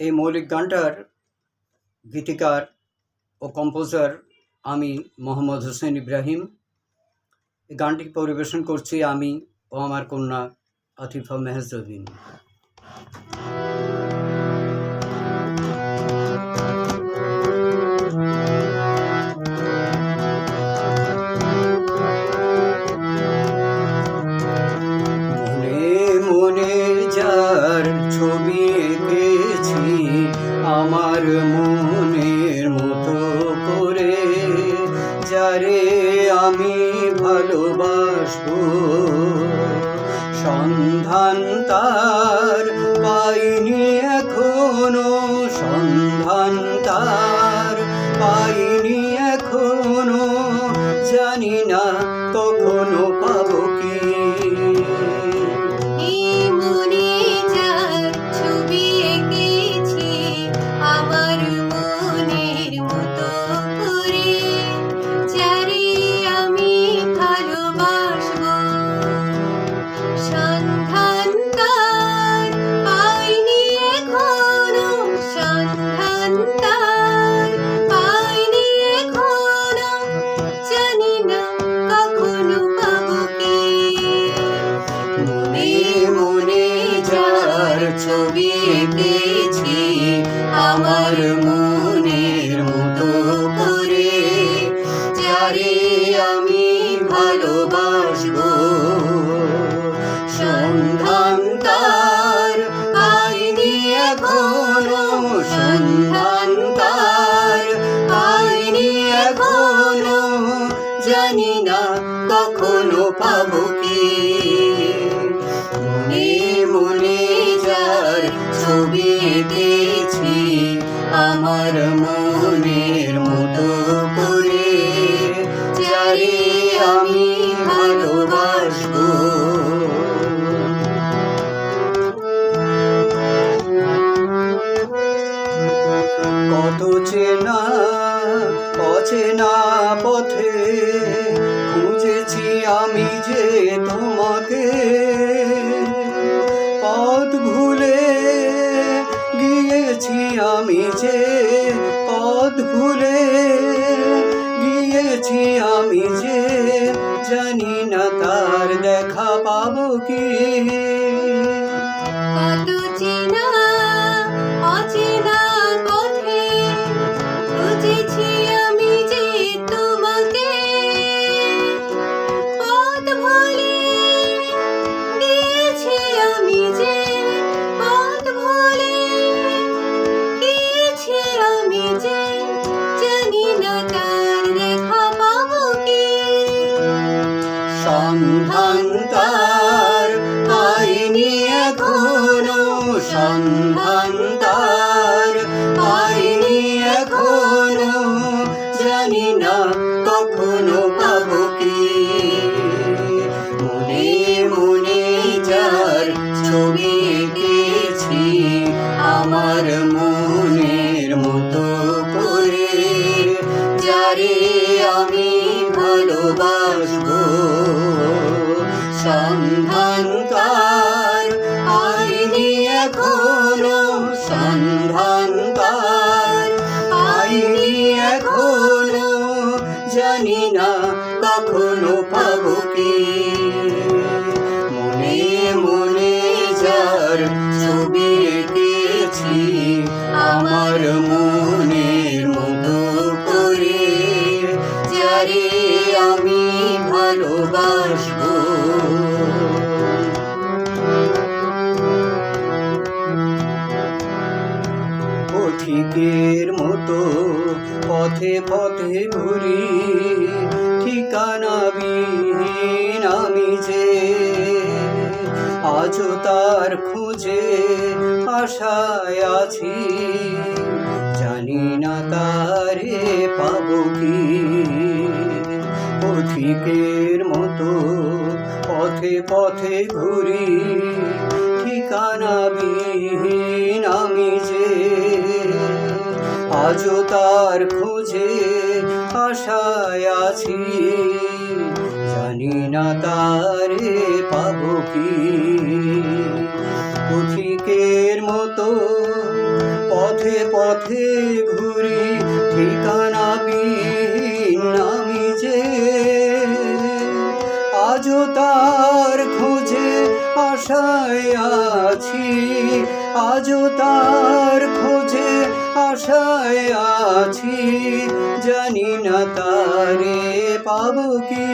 এই মৌলিক গানটার গীতিকার ও কম্পোজার আমি মোহাম্মদ হোসেন ইব্রাহিম। এই গানটি পরিবেশন করছি আমি ও আমার কন্যা আতিফা মেহজবিন ভালোবাসবো। সন্ধান তার পাইনি এখনও সন্ধান তার পাইনি এখনও। জানি না কখনো পাবো কি। এখনও গিয়েছি আমি যে পথ ভুলে গিয়েছি আমি যে জানি না তার দেখা পাবো কি। সন্ধান তার পাইনি এখনও সন্ধান তার পাইনি এখনও জানি না কখনো সন্ধান তার আইনি এখনও জানি না কখনো পাবো কি। মনে মনে যার ছবি এঁকেছি, আমার মনের পথিকের মতো পথে পথে ঘুরি। ঠিকানা বিহীন আমি যে আজও তার খোঁজে আশায় আছি। জানি না তারে পাব কি। পথিকের মতো পথে পথে ঘুরি। ঠিকানা বিহীন আমি যে আজও তার খোঁজে আশায় আছি। জানি না তারে পাবো কি। পথিকের মতো পথে পথে ঘুরি, ঠিকানা বিহীন আমি যে। আজও তার খোঁজে আশায় আছি। আজও তার খোঁজে আছি জানি না তারে পাবো কি।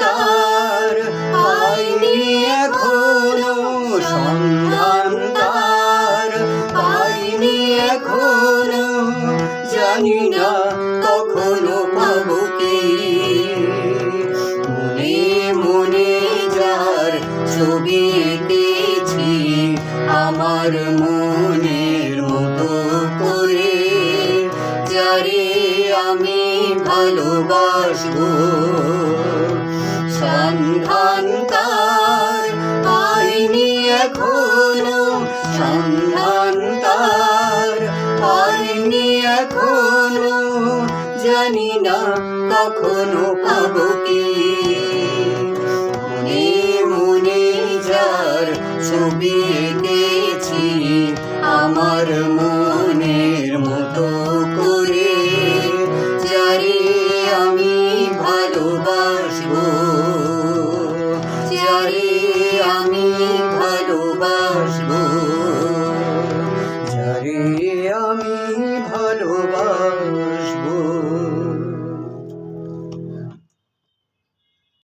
তার পাইনি সন্ধান তার। জানি না কখনো আমার মনের মতো করে। আমি ভালোবাসবো। সন্ধান তার পাইনি এখনও, জানি না কখনো পাব কি। মনে মনে যার ছবি এঁকেছি আমার মনের